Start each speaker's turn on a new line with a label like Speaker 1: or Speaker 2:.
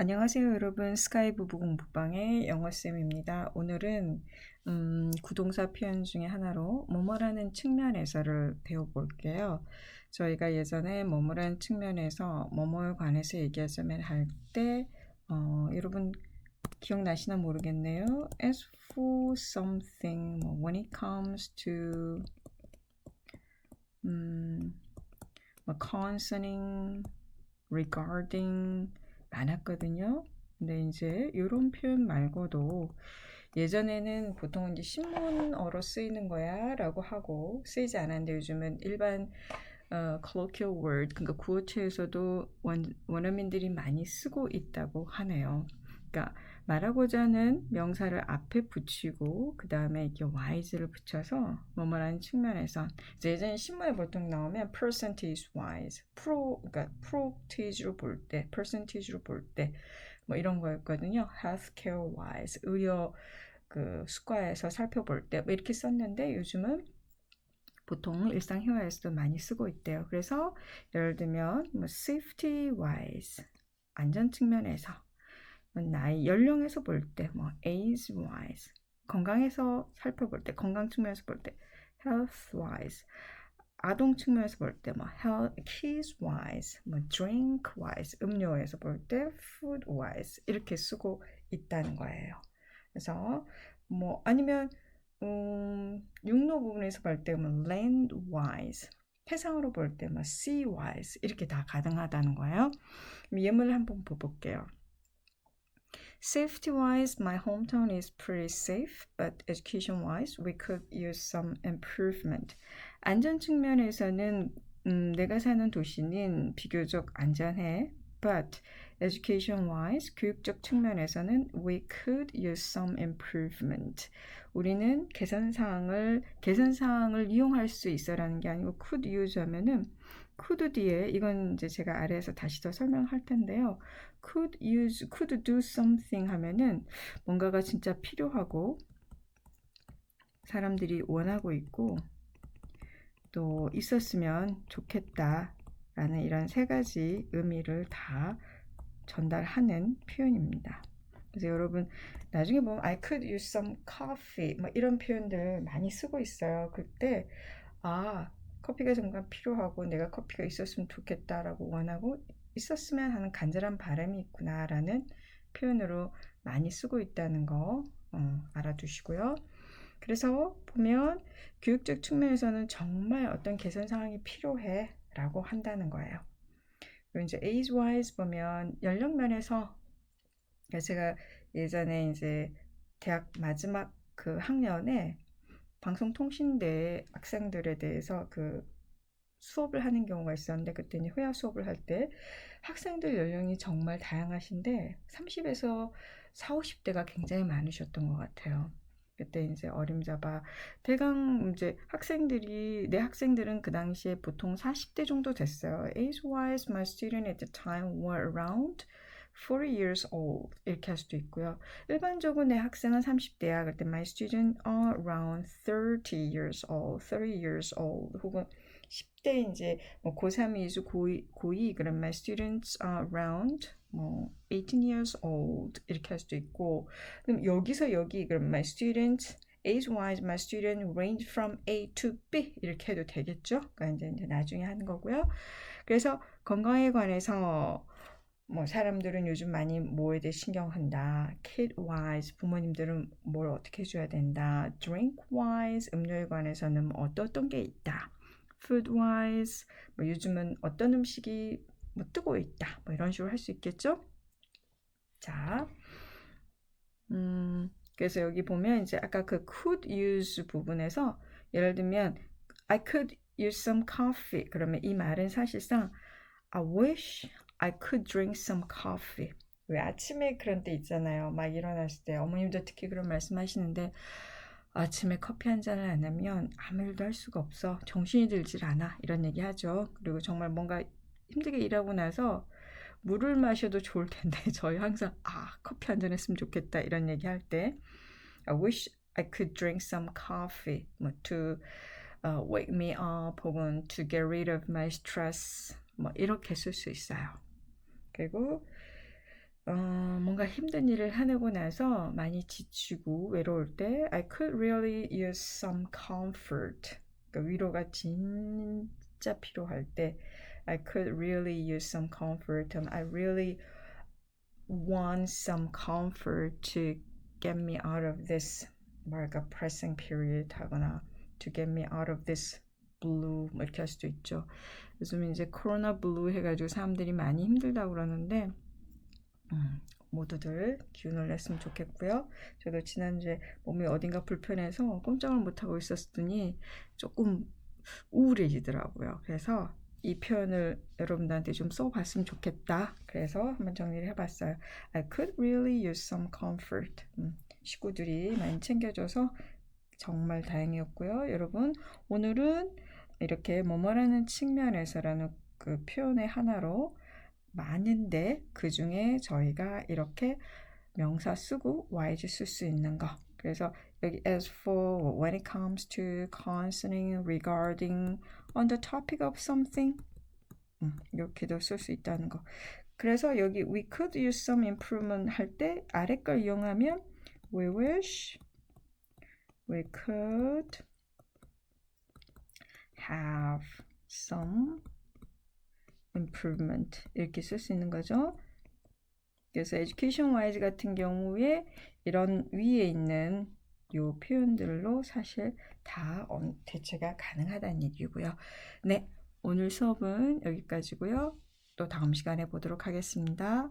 Speaker 1: 안녕하세요, 여러분. 스카이 부부 공부방의 영어쌤입니다. 오늘은 음, 구동사 표현 중에 하나로 뭐뭐라는 측면에서를 배워볼게요. 저희가 예전에 뭐뭐라는 측면에서 뭐뭐에 관해서 얘기하자면 할때 어, 여러분 기억나시나 모르겠네요. As for something, 뭐, when it comes to 음, 뭐, concerning, regarding 많았거든요. 근데 이제 이런 표현 말고도 예전에는 보통 이제 신문어로 쓰이는 거야 라고 하고 쓰이지 않았는데 요즘은 일반 어, colloquial word, 그러니까 구어체에서도 원, 원어민들이 많이 쓰고 있다고 하네요. 그러니까 말하고자 하는 명사를 앞에 붙이고 그 다음에 이렇게 wise를 붙여서 뭐뭐라는 측면에서 예전에 신문에 보통 나오면 percentage wise, pro 그러니까 percentage로 볼 때, percentage로 볼 때 뭐 이런 거였거든요. healthcare wise, 의료 그 수과에서 살펴볼 때 뭐 이렇게 썼는데 요즘은 보통 일상 회화에서도 많이 쓰고 있대요. 그래서 예를 들면 뭐 safety wise 안전 측면에서 나이 연령에서 볼 때 뭐 age wise 건강에서 살펴볼 때 건강 측면에서 볼 때 health wise 아동 측면에서 볼 때뭐 health kids wise 뭐 drink wise 음료에서 볼 때 food wise 이렇게 쓰고 있다는 거예요. 그래서 뭐 아니면 음, 육로 부분에서 볼때뭐 land wise 해상으로 볼때뭐 sea wise 이렇게 다 가능하다는 거예요. 예문을 한번 볼게요. Safety wise, my hometown is pretty safe, but education wise, we could use some improvement. 안전 측면에서는 음, 내가 사는 도시는 비교적 안전해. But education wise, 교육적 측면에서는 we could use some improvement. 우리는 개선 사항을 개선 사항을 이용할 수 있어라는 게 아니고 could use 하면은 could 뒤에 이건 이제 제가 아래에서 다시 더 설명할 텐데요. could use, could do something 하면은 뭔가가 진짜 필요하고 사람들이 원하고 있고 또 있었으면 좋겠다 라는 이런 세 가지 의미를 다 전달하는 표현입니다. 그래서 여러분 나중에 보면 I could use some coffee 뭐 이런 표현들 많이 쓰고 있어요. 그때 아 커피가 정말 필요하고 내가 커피가 있었으면 좋겠다라고 원하고 있었으면 하는 간절한 바람이 있구나라는 표현으로 많이 쓰고 있다는 거 어, 알아두시고요. 그래서 보면 교육적 측면에서는 정말 어떤 개선 사항이 필요해 라고 한다는 거예요. 그리고 이제 age wise 보면 연령 면에서 제가 예전에 이제 대학 마지막 그 학년에 방송통신대 학생들에 대해서 그 수업을 하는 경우가 있었는데 그때 는 회화 수업을 할 때 학생들 연령이 정말 다양하신데 30에서 4, 50대가 굉장히 많으셨던 것 같아요. 그때 이제 어림잡아 대강 이제 학생들이 내 학생들은 그 당시에 보통 40대 정도 됐어요. Age-wise, my student at the time were around 40 years old 이렇게 할 수도 있고요. 일반적으로 내 학생은 30대야. 그때 my student are around 30 years old, 30 years old 혹은 10대 이제 뭐 고3이수 고2, 고2 그럼 my students are around 뭐 18 years old 이렇게 할 수도 있고 그럼 여기서 여기 그럼 my students age wise my student range from A to B 이렇게 해도 되겠죠? 그러니까 이제, 나중에 하는 거고요. 그래서 건강에 관해서 뭐 사람들은 요즘 많이 뭐에 대해 신경한다. kid wise 부모님들은 뭘 어떻게 해줘야 된다. drink wise 음료에 관해서는 뭐 어떤 게 있다. Food wise 뭐 요즘은 어떤 음식이 뭐 뜨고 있다. 뭐 이런 식으로 할 수 있겠죠? 자, 음, 그래서 여기 보면 이제 아까 그 could use 부분에서 예를 들면 I could use some coffee. 그러면 이 말은 사실상 I wish I could drink some coffee. 왜 아침에 그런 때 있잖아요. 막 일어났을 때 어머님도 특히 그런 말씀하시는데 아침에 커피 한 잔을 안 하면 아무 일도 할 수가 없어. 정신이 들질 않아. 이런 얘기 하죠. 그리고 정말 뭔가 힘들게 일하고 나서 물을 마셔도 좋을 텐데 저희 항상 아 커피 한 잔 했으면 좋겠다 이런 얘기 할 때 I wish I could drink some coffee 뭐 to uh, wake me up 혹은 to get rid of my stress 뭐 이렇게 쓸 수 있어요. 그리고 어, 뭔가 힘든 일을 해내고 나서 많이 지치고 외로울 때 I could really use some comfort. 그러니까 위로가 진짜 필요할 때 I could really use some comfort. Um, I really want some comfort to get me out of this 뭐랄까 pressing period 하거나 to get me out of this blue 뭐 이렇게 할 수도 있죠. 요즘 이제 코로나 블루 해가지고 사람들이 많이 힘들다고 그러는데 음, 모두들 기운을 냈으면 좋겠고요. 저도 지난주에 몸이 어딘가 불편해서 꼼짝을 못하고 있었더니 조금 우울해지더라고요. 그래서 이 표현을 여러분들한테 좀 써봤으면 좋겠다. 그래서 한번 정리를 해봤어요. I could really use some comfort. 음, 식구들이 많이 챙겨줘서 정말 다행이었고요. 여러분, 오늘은 이렇게 뭐뭐라는 측면에서라는 그 표현의 하나로 많은데 그 중에 저희가 이렇게 명사 쓰고 yg 쓸 수 있는 거. 그래서 여기 as for when it comes to concerning regarding on the topic of something 음, 이렇게도 쓸 수 있다는 거. 그래서 여기 we could use some improvement 할 때 아래 걸 이용하면 we wish we could have some improvement 이렇게 쓸 수 있는 거죠. 그래서 education wise 같은 경우에 이런 위에 있는 요 표현들로 사실 다 어- 대체가 가능하다는 얘기고요. 네, 오늘 수업은 여기까지고요. 또 다음 시간에 보도록 하겠습니다.